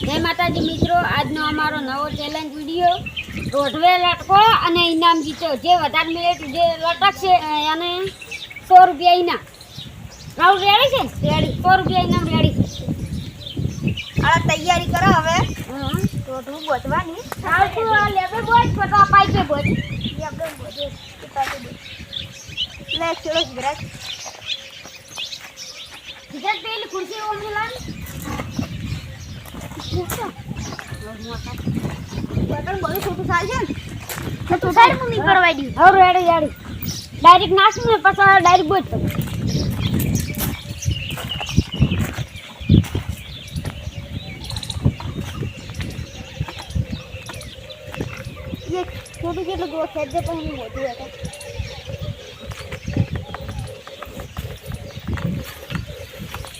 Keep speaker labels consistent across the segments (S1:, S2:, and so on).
S1: જય માતાજી મિત્રો આજનો અમારો નવો ચેલેન્જ વીડિયો રોઢવે લટકો અને ઇનામ જીતો. જે વધારે મિનિટ જે લટકશે એને સો રૂપિયા ઇનામ. રાઉન્ડ રેડી છે? રેડી સો રૂપિયા ઇનામ રેડી છે
S2: આ તૈયારી કરો હવે. રોટલું બોધવાની
S1: રાહુલ આ લેબે બોલ ફટો
S2: એ આપણે બોધે પિતાજી બોધ. લે ચલો ગુજરાત
S1: બીજા પેલી ખુરશી લાવ
S2: બટન બધું છોટું થાય છે ને તો સાઈડમાં નહીં કરવાઈ દઉં
S1: હવે રેડી રેડી ડાયરેક્ટ નાખું ને પછી ડાયરેક્ટ
S2: એ છોટું કેટલું ગો ખેંચે પણ હું મોટું હતા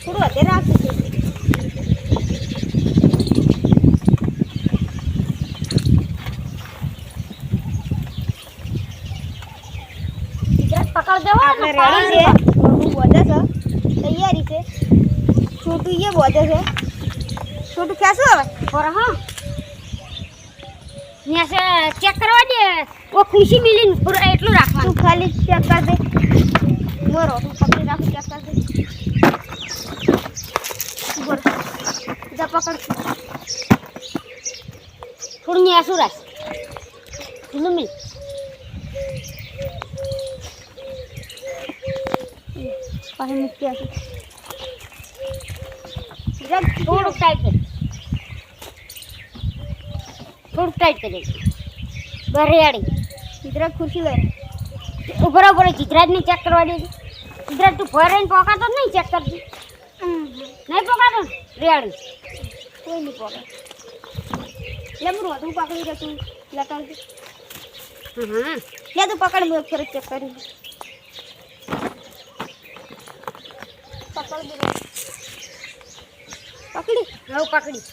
S2: થોડું અત્યારે છે
S1: ગુજરાત પકડ દેવો
S2: આપણે રેડી છે? હું બોધે છે. તૈયારી છે. છોટું એ બોધે છે. છોટું ખેંચો હવે.
S1: પર હા. ત્યાં ચેક કરવા દે. ઓ ખુશી મિલીન પૂરું એટલું
S2: તું
S1: રાખવાનું
S2: ખાલી ચેક કર દે. તું પકડી રાખું ચેક કર દે. બોલ જા પકડ.
S1: થોડું મેં આસુ રાખ ઢીલું મિલ.
S2: પાસે મૂક્યા છે
S1: થોડુંક ટાઈટ કરી. થોડુંક ટાઈટ કરી. બરિયાળી.
S2: ચિત્રા ખુરશી લઈ
S1: ઉભરો ઉભરો ચિત્રાજને ચેક કરવા દે ચિત્રાજ તું ફોરેન પોકાતો જ નહીં ચેક કરતી નહીં પોકાતો? રિયાળી રેડી
S2: કોઈ નહીં પકડ લે હતું પકડી જતું તું લટાવ
S1: હા
S2: લે તું પકડ હું ફરજ ચેક કરી લઉં. પકડ દે પકડી.
S1: હવે પકડી.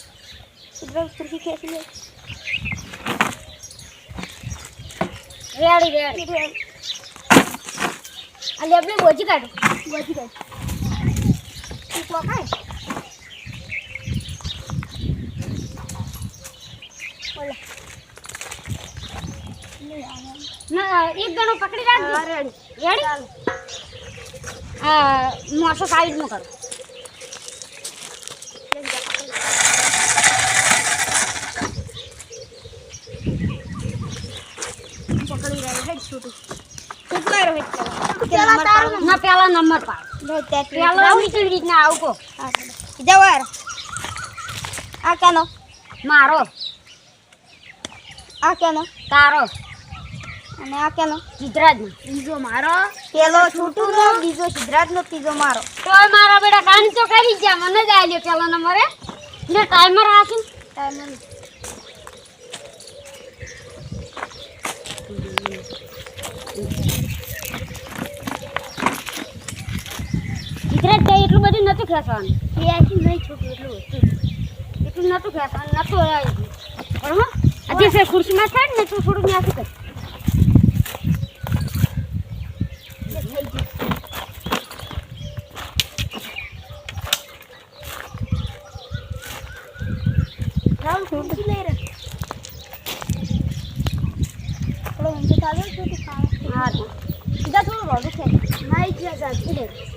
S2: ગુજરાત ખુરશી ખેંચી લે
S1: રેડી રેડી. અને આપણે બોજી કાઢો.
S2: બોજી કાઢો. પકાય.
S1: ના એક ગણો પકડી રાખજો.
S2: રેડી.
S1: રેડી? હા મોસો સાઈડમાં કરો
S2: પકડી રહ્યો હેડ છૂટું. કેટલા ચાલો
S1: પેલા. તારો ના પેલા નંબર પાડ. પેલો કેવી રીતના આવું કહો
S2: જવાર આ કેનો
S1: મારો.
S2: આ કેનો
S1: તારો.
S2: અને આ કેનો
S1: ચિત્રાજનો બીજો મારો.
S2: પેલો છૂટું નો બીજો સિદ્ધરાજ નો ત્રીજો મારો.
S1: તોય મારા બેટા કાન તો કરી ગયા. જા મને જ આલ્યો પેલો નંબરે. ને ટાઈમર રાખી.
S2: ટાઈમ
S1: તે એટલું બધું નતું ખેંચવાનું.
S2: ત્યાંથી નહીં છૂટું એટલું હતું
S1: એટલું નતું ખેંચવાનું નતું આવ્યું બરાબર અત્યારે ખુરશીમાં થાય ને તું થોડું ન્યાસી કર હા.
S2: સીધા થોડું રોડું છે
S1: ના ઈ જ્યાં જા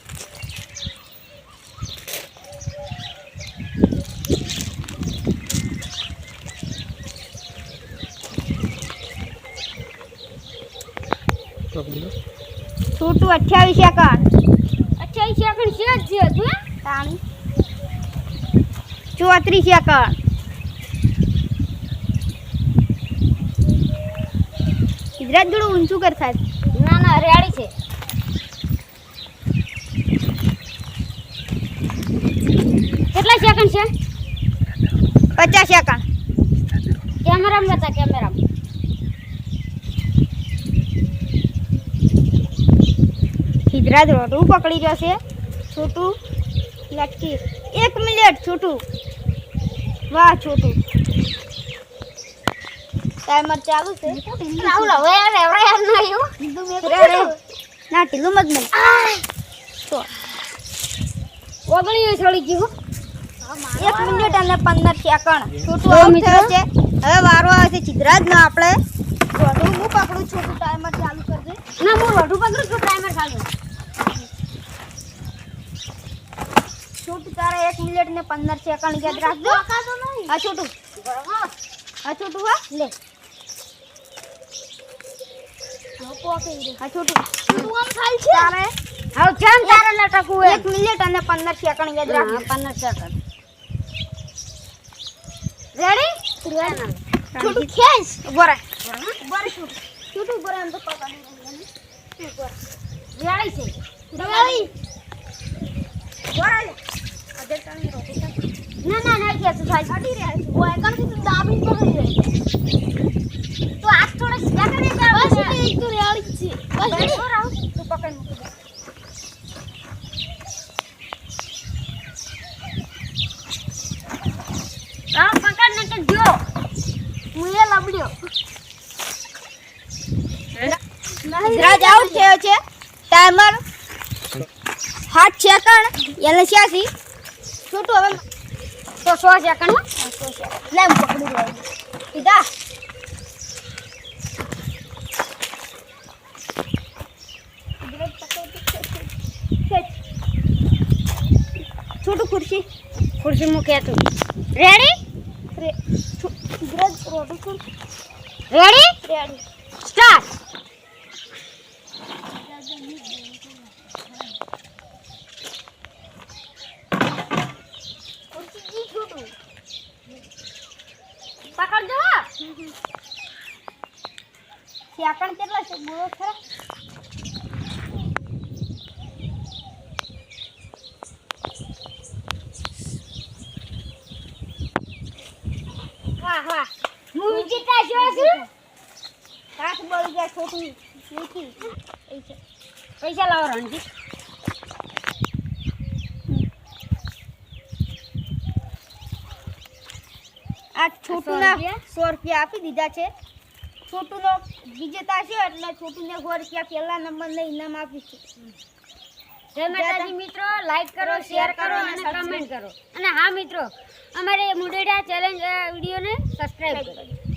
S2: છૂટું અઠ્યાવીસ સેકન્ડ
S1: અઠ્યાવીસ સેકન્ડ છે જ છે તું હે?
S2: તાણી. ચોત્રીસ સેકન્ડ ગુજરાત થોડું ઊંચું કર સાહેબ.
S1: ના ના હરિયાળી છે. કેટલા સેકન્ડ છે?
S2: પચાસ સેકન્ડ
S1: કેમેરામાં બતા કેમેરામાં.
S2: સિદ્ધરાજ રોડું પકડી રહ્યો છે. છોટું લટકી. એક મિનિટ છોટું. વાહ છોટું. ટાઈમર ચાલુ છે?
S1: રાહુલ હવે રેવડે યાર ના
S2: ઢીલું મત નહીં તો.
S1: ઓગણી છોડી ગયું
S2: એક મિનિટ અને પંદર સેકન્ડ છોટું આઉટ થયો છે. હવે વારો આવે છે. સિદ્ધરાજ નો આપણે. રોડું હું પકડું છોટું ટાઈમર ચાલુ કરજે.
S1: ના હું રોઢું પકડું છું ટાઈમર ચાલુ
S2: છોટું તારે એક મિનિટ ને પંદર સેકન્ડ યાદ રાખજો. હા છોટું. હા છોટું હા? લે. હા છોટું. તારે?
S1: હવે કેમ તારે લટકવું
S2: એક મિનિટ અને પંદર સેકન્ડ યાદ રાખજો.
S1: પંદર સેકન્ડ. રેડી
S2: છોટું ખેંચ. ઊભો રહે છોટું છોટું ઊભો એમ તો પકડી
S1: રેડી છે?
S2: રેડી ઊભો લે.
S1: ના ના ના કે થાય
S2: અડી રહ્યા છે. ઓય, કણથી તું દાબીને પકડી.
S1: તો આજ થોડો
S2: એટલે તો રેડી છે. બસ રહો. તું.
S1: રામ પકડ ને કે જો લબડ્યો
S2: રાજ આઉટ થયો છે ટાઈમર સાત સેકન્ડ એને છ્યાસી છોટું હવે
S1: તો સો સેકન્ડ.
S2: લે. હું પકડી લઉં સીધા છોટું ખુરશી.
S1: ખુરશી મૂકે તું રેડી
S2: રેડી
S1: રેડી સ્ટાર્ટ
S2: ખુરશી જી છોટું
S1: પકડજો હો.
S2: સેકન્ડ કેટલા છે? બોલો ખરા
S1: વાહ વાહ હું જીતા છો? છું
S2: હાથ બળી ગયા નીકળી
S1: પૈસા લાવો રણજી
S2: આ છોટુના? સો રૂપિયા આપી દીધા છે. છોટુનો વિજેતા છે એટલે છોટુને સો રૂપિયા પહેલા નંબરને ઇનામ આપીશું
S1: જય માતાજી મિત્રો લાઈક કરો શેર કરો અને કમેન્ટ કરો. અને હા મિત્રો અમારે મુડેડા ચેલેન્જ વિડીયોને સબસ્ક્રાઇબ કરો.